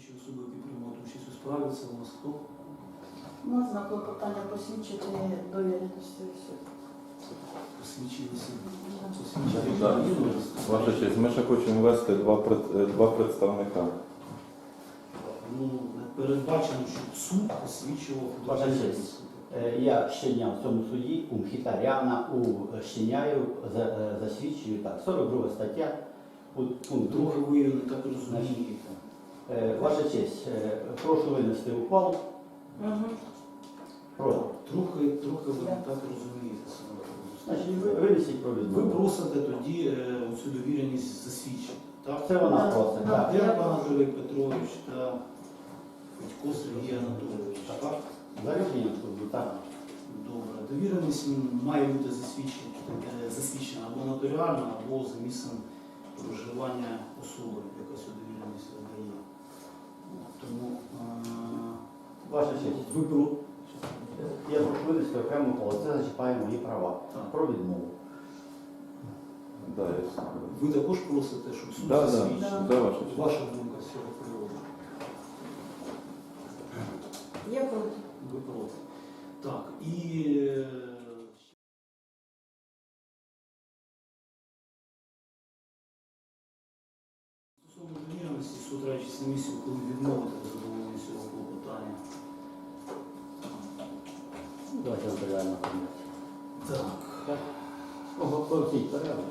Інші особи, які приймають участь у справі, це у нас хто? Можна клопотання посвідчити довіреності суду. Посвідчилися. Ваша честь, ми ще хочемо ввести два, пред- е, два представника. Ну, передбачено, щоб суд посвідчував Ваша честь. Е, Я щодня в цьому суді у Мхітаряна, у Щеняю за- е, засвідчую так, 42 стаття, пункт пункт Друге другий. ви не так розумієте. Е, Ваша честь, е, прошу винести ухвалу. Угу. Про. Трохи, трохи ви не так розумієте. Значить, ви винесіть про Ви відмову. просите тоді е, оцю довіреність засвідчити. Так? Це вона просить, так. так. Дерба Анатолій Петрович та Федько Сергій Анатолійович. Так? За рішенням суду, так. Добре. Довіреність має бути засвідчена, е, засвідчена або нотаріально, або за місцем проживання особи, яка цю довіреність видає. Тому Ваша честь. ви про... Я прошу винести окрему ухвалу. Це зачіпає мої права. Про відмову. Да, я. Ви також просите, щоб суд Да, да, засвідчив. да, ваша честь. Ваша думка з цього приводу. Є проти. Ви проти. Так, і е, стосовно довіреності суд радить на місці, коли відмовити в задоволенні цього клопотання. Нотаріально оформляти. Так.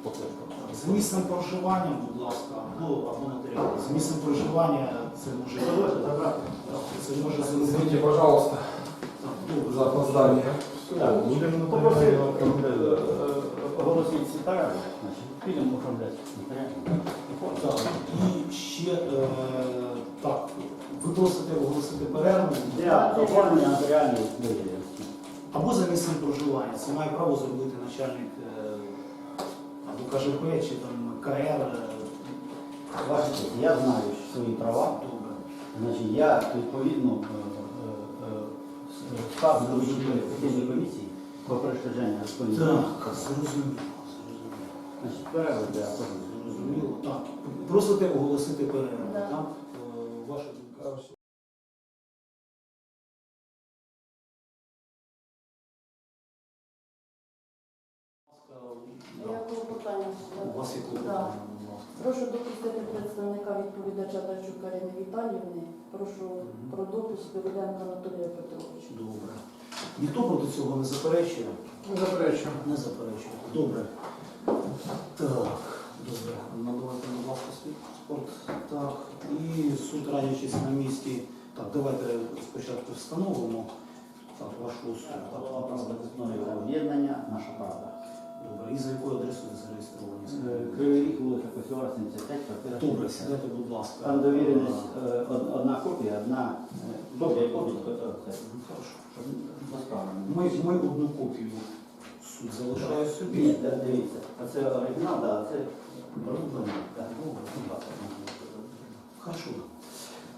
Покликав. З місцем проживання, будь ласка, або, або нотаріально. З місцем проживання це може Дозвольте це може Извините, зробити. пожалуйста, Так, за опоздание. Так, будем Попросив нотаріально е, перерву, значить, підемо оформляти. Так, і ще е, так, ви просите оголосити перерву Для оформлення нотаріальної довіреності. Або за місцем проживання. Це має право зробити начальник е, або КЖП чи там КР. е, честь, я знаю свої права. Добре. Значить, я відповідно е, став до постійної комісії про перешкодження розповідання. Так, зрозуміло. Значить, перерву для. Зрозуміло. Так, просите оголосити перерву. Да. Так? Ваша думка. Я клопотання. У вас є клопотання, будь ласка. Прошу допустити представника відповідача Дачук Карини Віталіївни. Прошу про допуск Давиденка Анатолія Петровича. Добре. Ніхто проти цього не заперечує? Не заперечую. Не заперечую. Добре. Так, добре. Надавайте, будь ласка, свій паспорт. Так. І суд радячись на місці. Так, давайте спочатку встановимо так, вашу особу. Так, будь об'єднання наша правда. Добре. І за якою адресою зареєстровані? Е, Кривий вулиця Косьова, 75, квартира. Добре, 70. сідайте, будь ласка. Там довіреність е, од- одна копія, одна е, копія копія. це Ну, Хорошо. Ми, ми одну копію суд залишає Ні, собі. да, дивіться, а це оригінал, да, а це будь ласка. Хорошо.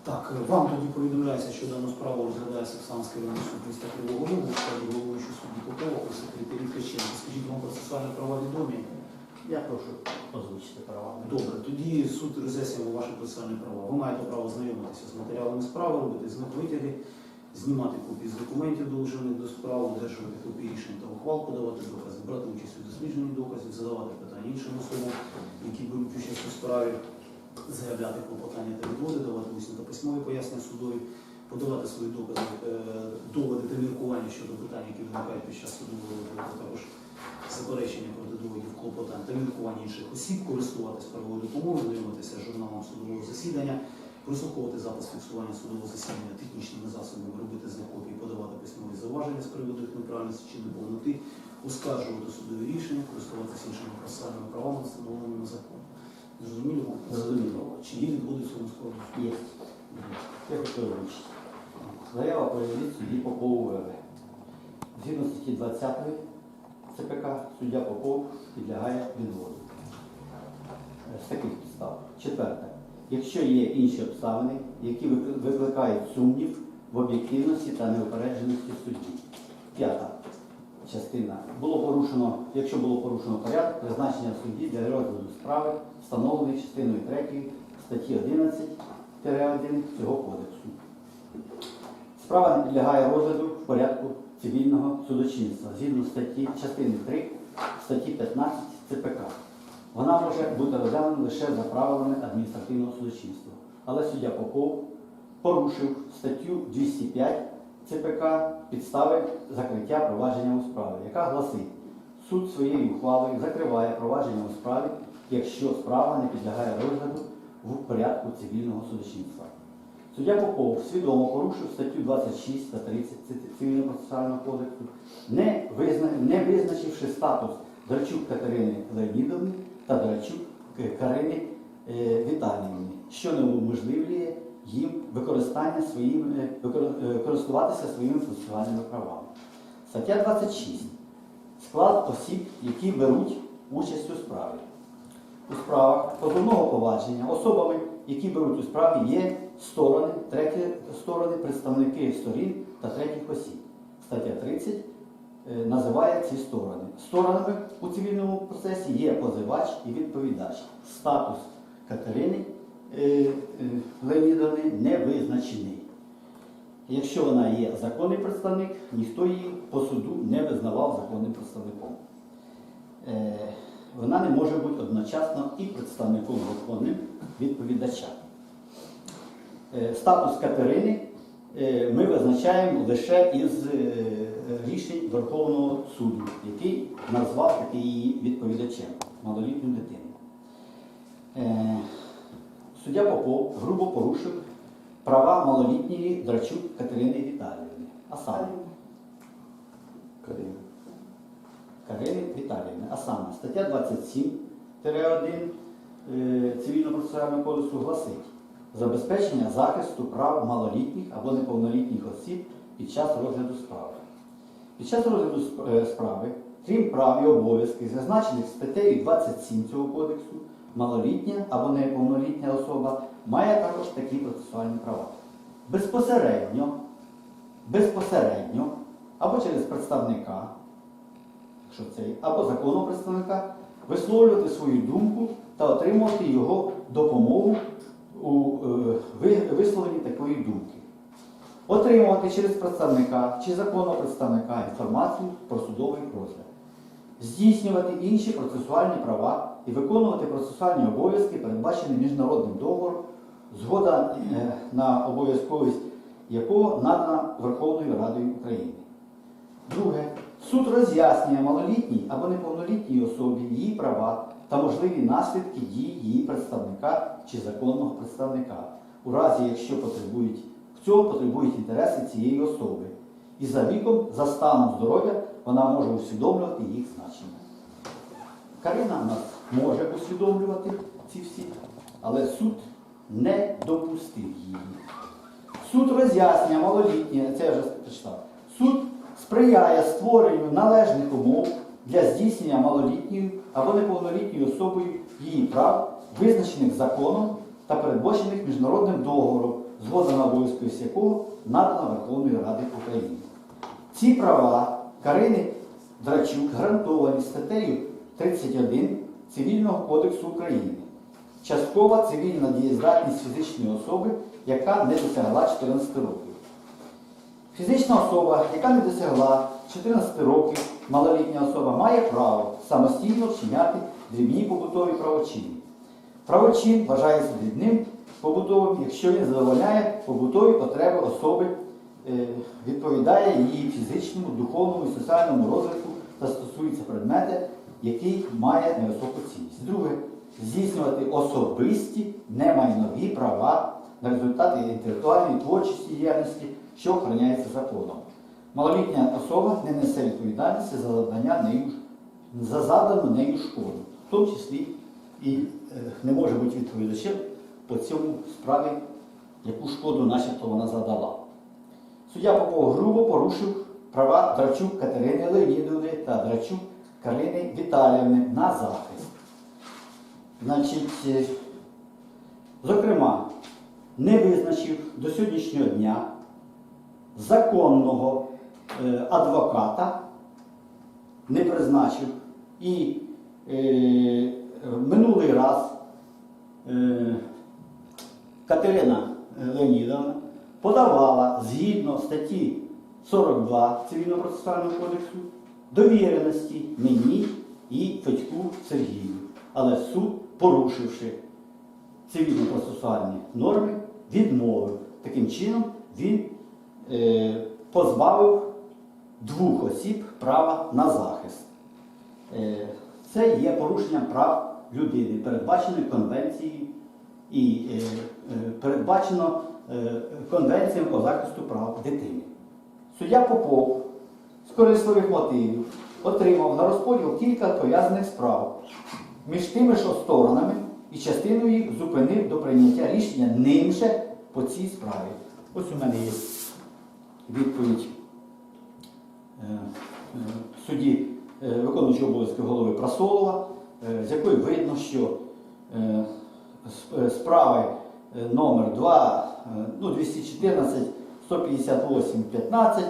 Так, е, вам тоді повідомляється, що дану справу розглядає Саксанський районний суд міста Кривого Рогу, в складі судді Попова, у секретарі Ткаченко. Скажіть, вам процесуальні права відомі? Я прошу озвучити права. Добре, тоді суд роз'яснює ваші процесуальні права. Ви маєте право знайомитися з матеріалами справи, робити з них витяги, знімати копії з документів, долучених до справи, одержувати копії рішень та ухвал, подавати докази, брати участь у дослідженні доказів, задавати питання іншим особам, які беруть участь у справі, заявляти клопотання та відводи, давати усні та письмові пояснення судові, подавати свої докази, е, доводи та міркування щодо питань, які виникають під час судового розгляду, також заперечення проти доводів клопотань та міркування інших осіб, користуватись правовою допомогою, знайомитися з журналом судового засідання, прослуховувати запис фіксування судового засідання технічними засобами, робити з них копії, подавати письмові зауваження з приводу їх неправильності чи неповноти, оскаржувати судові рішення, користуватися іншими процесуальними правами, встановленими законом. Зрозуміло. Чи є відводи складу? Є. Я хочу озвучити. Заява перевірить судді Попову ВВ. Згідно статті 20 ЦПК суддя Попов підлягає відводу. Е, З таких підстав. Четверте. Якщо є інші обставини, які викликають сумнів в об'єктивності та неупередженості судді. П'ята частина. Було порушено, якщо було порушено порядок призначення судді для розгляду справи, встановлений частиною 3 статті 11 цього кодексу. Справа не підлягає розгляду в порядку цивільного судочинства згідно статті частини 3 статті 15 ЦПК. Вона може бути розглянена лише за правилами адміністративного судочинства. Але суддя Попов порушив статтю 205 ЦПК підстави закриття провадження у справі, яка гласить, суд своєю ухвалою закриває провадження у справі, якщо справа не підлягає розгляду в порядку цивільного судочинства. Суддя Попов свідомо порушив статтю 26 та 30 Цивільного процесуального кодексу, не, визна... не визначивши статус Драчук Катерини Леонідовни та Драчук Карини е, Віталіївни, що не уможливлює їм використання своїм, е, е, користуватися своїми процесуальними правами. Стаття 26. Склад осіб, які беруть участь у справі. У справах позовного провадження особами, які беруть у справі, є сторони, треті сторони, представники сторін та третіх осіб. Стаття 30 е, називає ці сторони. Сторонами у цивільному процесі є позивач і відповідач. Статус Катерини е, е, Леонідовни не визначений. Якщо вона є законний представник, ніхто її по суду не визнавав законним представником. Вона не може бути одночасно і представником законним відповідача. Е, Статус Катерини е, ми визначаємо лише із е, рішень Верховного суду, який назвав таки її відповідачем, малолітню дитину. Суддя Попов грубо порушив права малолітньої Драчук Катерини Віталіївни. А саме Карини Віталіївни. А саме стаття 27-1 е, Цивільно-процесуального кодексу гласить забезпечення захисту прав малолітніх або неповнолітніх осіб під час розгляду справи. Під час розгляду е, справи, крім прав і обов'язків, зазначених статтею 27 цього кодексу, малолітня або неповнолітня особа має також такі процесуальні права. Безпосередньо, безпосередньо або через представника, якщо цей, або законного представника, висловлювати свою думку та отримувати його допомогу у е, висловленні такої думки. Отримувати через представника чи законного представника інформацію про судовий розгляд. Здійснювати інші процесуальні права і виконувати процесуальні обов'язки, передбачені міжнародним договором, згода е, на обов'язковість якого надана Верховною Радою України. Друге. Суд роз'яснює малолітній або неповнолітній особі її права та можливі наслідки дій її представника чи законного представника, у разі якщо потребують, в цьому потребують інтереси цієї особи. І за віком, за станом здоров'я вона може усвідомлювати їх значення. Карина в нас може усвідомлювати ці всі, але суд не допустив її. Суд роз'яснює малолітнє, це я вже прочитав. Суд сприяє створенню належних умов для здійснення малолітньою або неповнолітньою особою її прав, визначених законом та передбачених міжнародним договором, згода на обов'язковість якого надана Верховною Ради України. Ці права Карини Драчук гарантовані статтею 31 Цивільного кодексу України. Часткова цивільна дієздатність фізичної особи, яка не досягла 14 років. Фізична особа, яка не досягла 14 років, малолітня особа, має право самостійно вчиняти дрібні побутові правочини. Правочин вважається дрібним побутовим, якщо він задовольняє побутові потреби особи, е, відповідає її фізичному, духовному і соціальному розвитку та стосується предмета, який має невисоку цінність. Друге, здійснювати особисті немайнові права на результати інтелектуальної творчості діяльності, що охороняється законом. Малолітня особа не несе відповідальності за завдання нею за завдану нею шкоду, в тому числі і е, не може бути відповідачем по цьому справі, яку шкоду начебто вона задала. Суддя Попов грубо порушив права Драчук Катерини Леонідовни та Драчук Карини Віталіївни на захист. Значить, е, зокрема, не визначив до сьогоднішнього дня законного е, адвоката, не призначив. І е, минулий раз е, Катерина Леонідовна подавала згідно статті 42 Цивільного процесуального кодексу довіреності мені і Федьку Сергію. Але суд, порушивши цивільно-процесуальні норми, відмовив. Таким чином він позбавив двох осіб права на захист. Е, Це є порушенням прав людини, передбаченої конвенцією і е, е, передбачено е, Конвенцією по захисту прав дитини. Суддя Попов з корисливих мотивів отримав на розподіл кілька пов'язаних справ між тими ж сторонами і частиною їх зупинив до прийняття рішення ним же по цій справі. Ось у мене є відповідь е, е, судді е, виконуючого обов'язки голови Прасолова, з якої видно, що справи номер 2, е, ну, 214, 158, 15,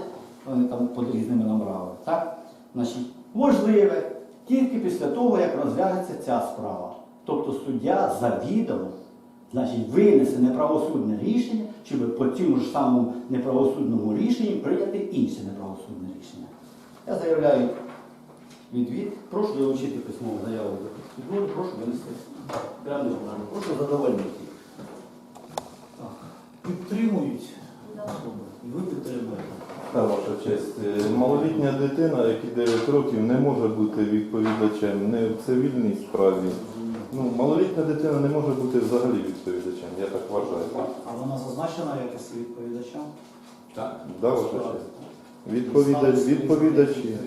вони там під різними номерами, так? Значить, можливе тільки після того, як розглянеться ця справа. Тобто суддя завідомо значить, винесе неправосудне рішення, щоб по цьому ж самому неправосудному рішенні прийняти інше неправосудне рішення. Я заявляю відвід, прошу долучити письмову заяву до підроду, прошу винести прямо обрано. Прошу задовольнити. Так. Підтримують особи. І ви підтримуєте. Та ваша честь. Е, Малолітня дитина, якій 9 років, не може бути відповідачем не в цивільній справі. Ну, малолітня дитина не може бути взагалі відповідачем, я так вважаю. А вона зазначена в якості відповідача? Так. Да, ваша честь. Відповідач, відповідачі.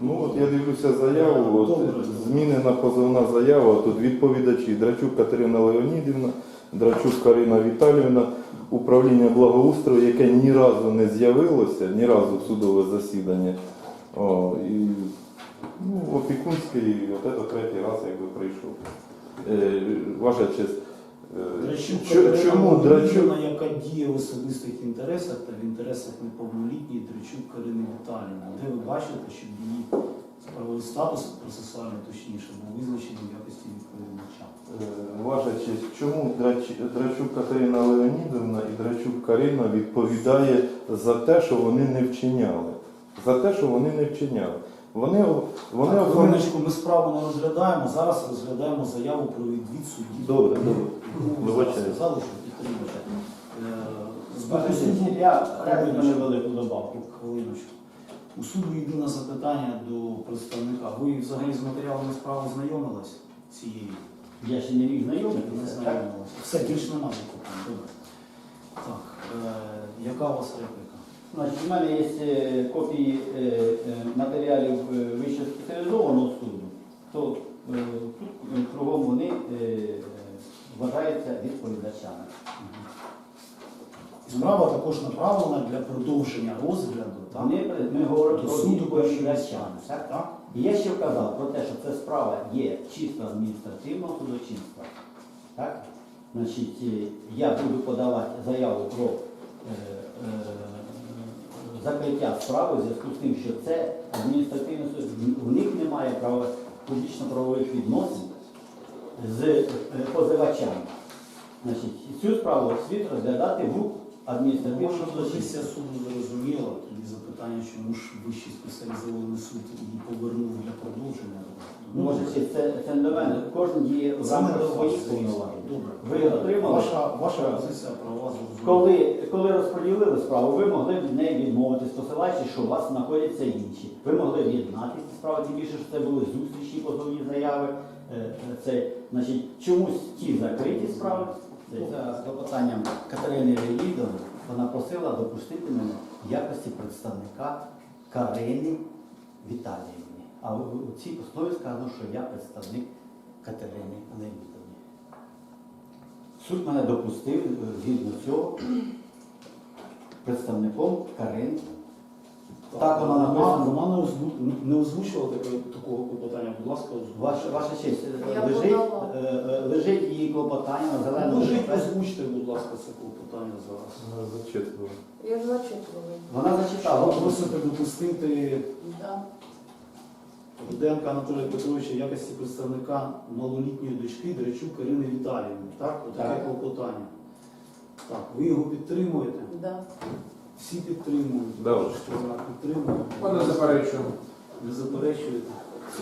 Ну от я дивлюся заяву, от, змінена позовна заява, тут відповідачі Драчук Катерина Леонідівна, Драчук Карина Віталіївна, управління благоустрою, яке ні разу не з'явилося, ні разу в судове засідання. О, і, ну, опікунський, от це третій раз якби прийшов. Е, ваша честь. е, чо- чому Драчук? Володимирівна, яка діє в особистих інтересах та в інтересах неповнолітньої Драчук Карини Віталіївни, де ви бачите, щоб її правовий статус процесуальний, точніше, був визначений в якості відповідача? Е, Ваша честь, чому Драч- Драчук Катерина Леонідовна і Драчук Карина відповідає за те, що вони не вчиняли? За те, що вони не вчиняли. Вони, вони Так, оформляють. хвилиночку, ми справу не розглядаємо, зараз розглядаємо заяву про відвід судді. Добре, добре. Ви Вибачаю. сказали, що підтримуєте. Е, з Ваша боку суду- честь, я невелику добавку. Хвилиночку. У суду єдине запитання до представника. Ви взагалі з матеріалами справи знайомились цієї? Я ще не міг знайомитися. Не так? знайомились. Все, більш нема запитань. Добре. Так, е, яка у вас репліка? Значить, у мене є е, копії е, е, матеріалів е, спеціалізованого суду, то тут кругом вони вважаються відповідачами. Справа також направлена для продовження розгляду. Так? Вони, ми говоримо про суду відповідачами. так? Так? І я ще вказав про те, що ця справа є чисто адміністративного судочинства. Так? Значить, я буду подавати заяву про е, е, закриття справи в зв'язку з тим, що це адміністративний суд. У них немає права публічно-правових відносин з е, позивачами. Значить, цю справу слід розглядати в адміністративному судочинстві. позиція суду зрозуміла, тоді запитання, чому ж вищий спеціалізований суд її повернув для продовження. Ну, Може, чи це, це не до мене. Кожен діє в Це рамках до вас, своїх повноважень. Добре. Ви отримали? Ваша, ваша позиція права зрозуміла. Коли, коли розподілили справу, ви могли від неї відмовитись, посилаючи, що у вас знаходяться інші. Ви могли об'єднати ці справи, тим більше, що це були зустрічі, позовні заяви. Е, е, Це, значить, чомусь ті закриті справи. Це За клопотанням Катерини Леонідовни вона просила допустити мене в якості представника Карини Віталіївни. А у у цій основі сказано, що я представник Катерини Леонідовни. Суд мене допустив е, згідно цього представником Карин. Так вона написана. Вона не, озву- не озвучувала таке- такого клопотання. Будь ласка, озвучте. Ваша, ваша честь, е, Я лежить, подала. е, е, лежить її клопотання на зеленому Можіть, папері. озвучте, будь ласка, це клопотання зараз. Зачитували. Я ж зачитувала. Вона зачитала. Просите допустити Да. Руденка Анатолія Петровича в якості представника малолітньої дочки Драчук Карини Віталіївни. Так? Отаке Так. клопотання. Так, ви його підтримуєте? Да. Всі підтримують. Да. Що вона підтримує? Не заперечуєте?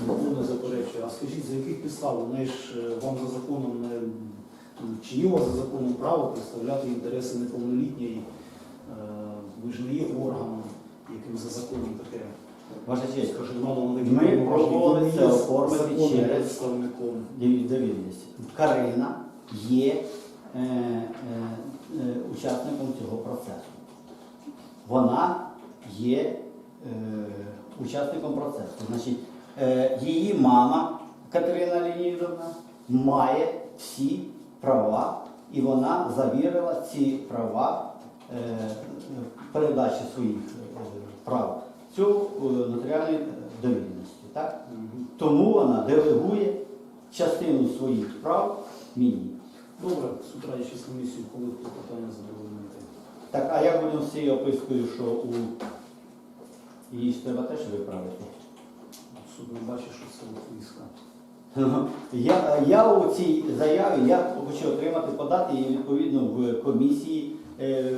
Ніхто не заперечує. А скажіть, за яких підстав? Вони ж е, вам за законом не ну, чи є у вас за законом право представляти інтереси неповнолітньої? Е, Ви ж не є органом, яким за законом таке. Ваша честь, Ми пробували це оформити через- довідність. Карина є е, е, е, учасником цього процесу. Вона є е, учасником процесу. Значить, е, її мама Катерина Леонідовна має всі права, і вона завірила ці права е, передачі своїх е, прав цю е, нотаріальною. Так? Тому вона делегує частину своїх прав мені. Добре, суд радячись комісію, коли хто питання задовольнити. Так, а як будемо з цією опискою, що у її ж треба теж виправити? Суд не бачить, що це виска. Я, я у цій заяві я хочу отримати, подати її відповідно в комісії, е,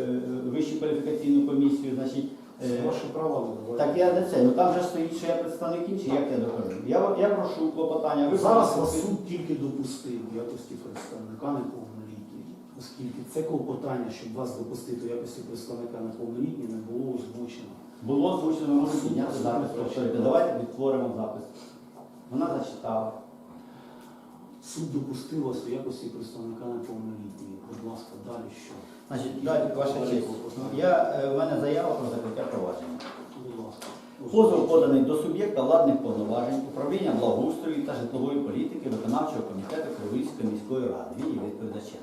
Вищу кваліфікаційну комісію, значить. Це ваше право ви Так я не це, ну там же стоїть, що я представник інший, як я докажу. Я, я прошу клопотання Ну, Зараз вас суд тільки допустив в якості представника неповнолітньої, оскільки це клопотання, щоб вас допустити в якості представника неповнолітньої, не було озвучено. Було озвучено, ми можемо підняти запис. Давайте відтворимо запис. Вона зачитала. Суд допустив вас у якості представника неповнолітньої. Будь ласка, далі що? Значить, далі, ваша честь. Я, е, в мене заява про закриття провадження. Будь ласка. Позов поданий до суб'єкта владних повноважень, управління благоустрою та житлової політики виконавчого комітету Кривильської міської ради. Є відповідачем.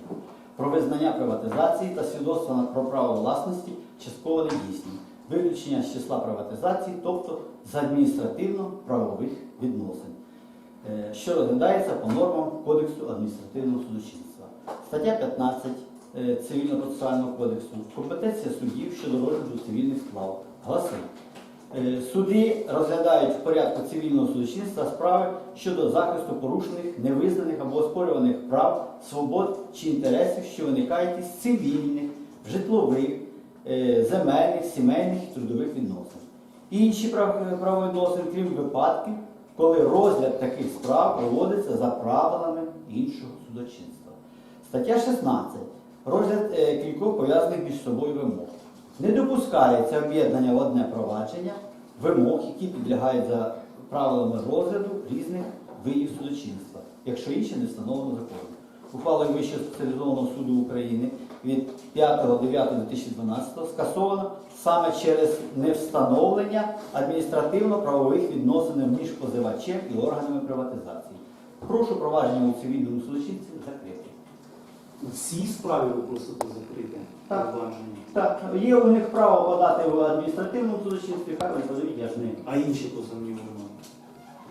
Про визнання приватизації та свідоцтва про право власності частково недійсні. Виключення з числа приватизації, тобто з адміністративно-правових відносин, що розглядається по нормам Кодексу адміністративного судочинства. Стаття 15 е, Цивільно-процесуального кодексу. Компетенція суддів щодо розгляду цивільних справ. Гласить. Е, Суди розглядають в порядку цивільного судочинства справи щодо захисту порушених, невизнаних або оспорюваних прав, свобод чи інтересів, що виникають із цивільних, житлових, е, земельних, сімейних і трудових відносин. Інші правовідносини, крім випадків, коли розгляд таких справ проводиться за правилами іншого судочинства. Стаття 16. Розгляд е, кількох пов'язаних між собою вимог. Не допускається об'єднання в одне провадження вимог, які підлягають за правилами розгляду різних видів судочинства, якщо інше не встановлено законом. Ухвалою Вищого спеціалізованого суду України від 5.9.2012 скасовано саме через невстановлення адміністративно-правових відносин між позивачем і органами приватизації. Прошу провадження у цивільному судочинстві закрити. Всі справи ви просите закрити Так. провадження. Так, є у них право подати в адміністративному судочинстві, хай подають, я ж не. А інші позовні вимоги?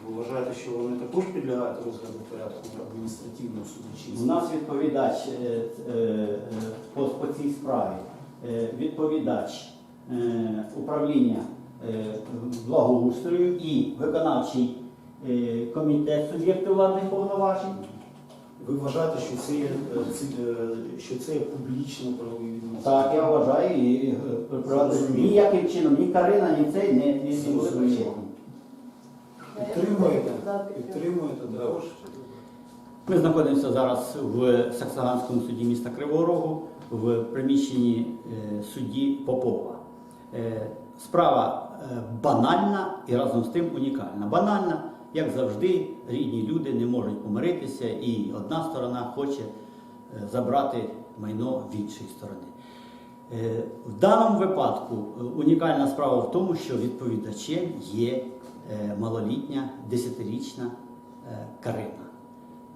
Ви вважаєте, що вони також підлягають розгляду в порядку адміністративного У судочинства? нас відповідач е, е, е, по, по цій справі, е, відповідач управління е, благоустрою і виконавчий е, комітет суб'єкту владних повноважень. Ви вважаєте, що це є, е, е, що це є публічно правові відносини? Так, я вважаю, і, е, ніяким чином ні Карина, ні цей не, не. Підтримуєте? Підтримуєте також? Ми знаходимося зараз в Саксаганському суді міста Кривого Рогу в приміщенні е, судді Попова. Е, Справа е, банальна і разом з тим унікальна. Банальна, як завжди, рідні люди не можуть помиритися, і одна сторона хоче е, забрати майно в іншої сторони. В даному випадку унікальна справа в тому, що відповідачем є малолітня 10-річна е, Карина.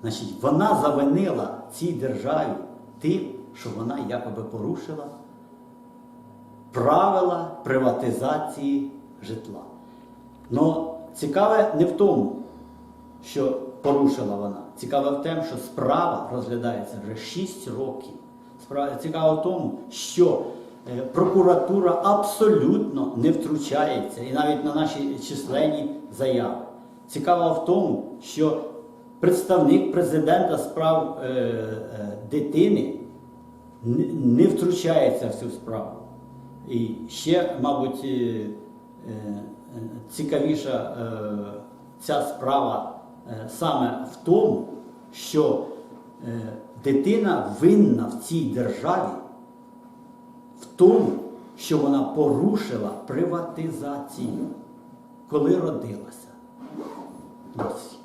Значить, вона завинила цій державі тим, що вона якоби порушила правила приватизації житла. Но цікаве не в тому, що порушила вона. Цікаве в тому, що справа розглядається вже 6 років. Цікаво в тому, що е, прокуратура абсолютно не втручається і навіть на наші численні заяви. Цікаво в тому, що представник президента з прав е, е, дитини не втручається в цю справу. І ще, мабуть, е, е, цікавіша е, ця справа саме в тому, що дитина винна в цій державі в тому, що вона порушила приватизацію, коли родилася. Ось.